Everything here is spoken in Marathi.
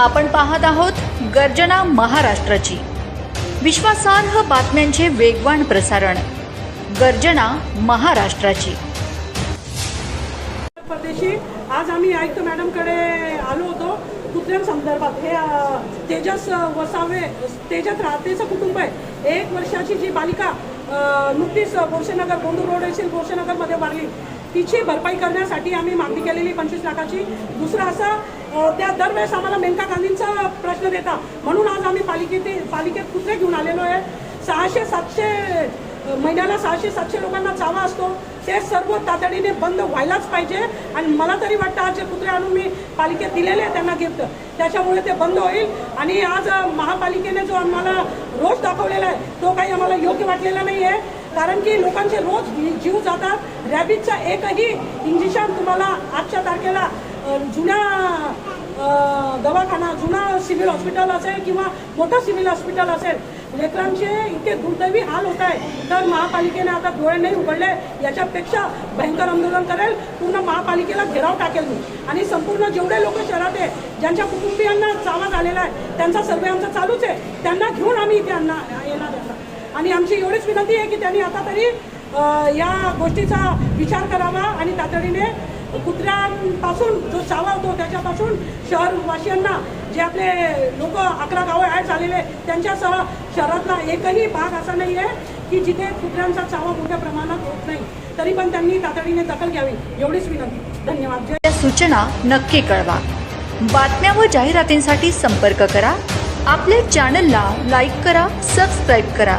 आपण पाहत आहोत गर्जना महाराष्ट्राची. विश्वासार्ह बातम्यांचे वेगवान प्रसारण. गर्जना महाराष्ट्राची. परदेशी आज आम्ही आयुक्त मॅडमकडे आलो होतो कुत्र्यांसंदर्भात हे तेजस वसावे तेजस राहतेचं कुटुंब आहे. एक वर्षाची जी बालिका नुकतीच बोरसेनगर बोंडू रोड येथील बोरशेनगरमध्ये वारली. तिची भरपाई करण्यासाठी आम्ही मागणी केलेली पंचवीस लाखाची. दुसरं असं त्या दरवेळेस आम्हाला मेनका गांधींचा प्रश्न देता. म्हणून आज आम्ही पालिकेत पालिकेत कुत्रे घेऊन आलेलो आहे. सहाशे सातशे महिन्याला सहाशे सातशे लोकांना चावा असतो. ते सर्व तातडीने बंद व्हायलाच पाहिजे. आणि मला तरी वाटतं आज जे कुत्रे आणून मी पालिकेत दिलेले आहे त्यांना गिफ्ट. त्याच्यामुळे ते बंद होईल. आणि आज महापालिकेने जो आम्हाला रोज दाखवलेला आहे तो काही आम्हाला योग्य वाटलेला नाही आहे कारण की लोकांचे रोज जीव जातात. रॅबिटचा एकही इंजेक्शन तुम्हाला आजच्या तारखेला जुन्या दवाखाना जुना सिव्हिल हॉस्पिटल असेल किंवा मोठं सिव्हिल हॉस्पिटल असेल लेकरांचे इतके दुर्दैवी हाल होत आहे तर महापालिकेने आता डोळे नाही उघडले. याच्यापेक्षा भयंकर आंदोलन करेल. पूर्ण महापालिकेला घेराव टाकेल मी. आणि संपूर्ण जेवढे लोक शहरात आहे ज्यांच्या कुटुंबियांना चावा झालेला आहे त्यांचा सर्वे आमचा चालूच आहे. त्यांना घेऊन आम्ही इथे आणणार येणार आहे आणि आमची एवढीच विनंती आहे की त्यांनी आता तरी या गोष्टीचा विचार करावा आणि तातडीने कुत्र्यांपासून जो चावा होतो त्याच्यापासून शहरवासियांना जे आपले लोक अकरा गावं ॲड झालेले त्यांच्यासह शहरातला एकही भाग असा नाही आहे की जिथे कुत्र्यांचा चावा मोठ्या प्रमाणात होत नाही. तरी पण त्यांनी तातडीने दखल घ्यावी एवढीच विनंती. धन्यवाद. या सूचना नक्की कळवा. बातम्या व जाहिरातींसाठी संपर्क करा. आपल्या चॅनलला लाईक करा सबस्क्राईब करा.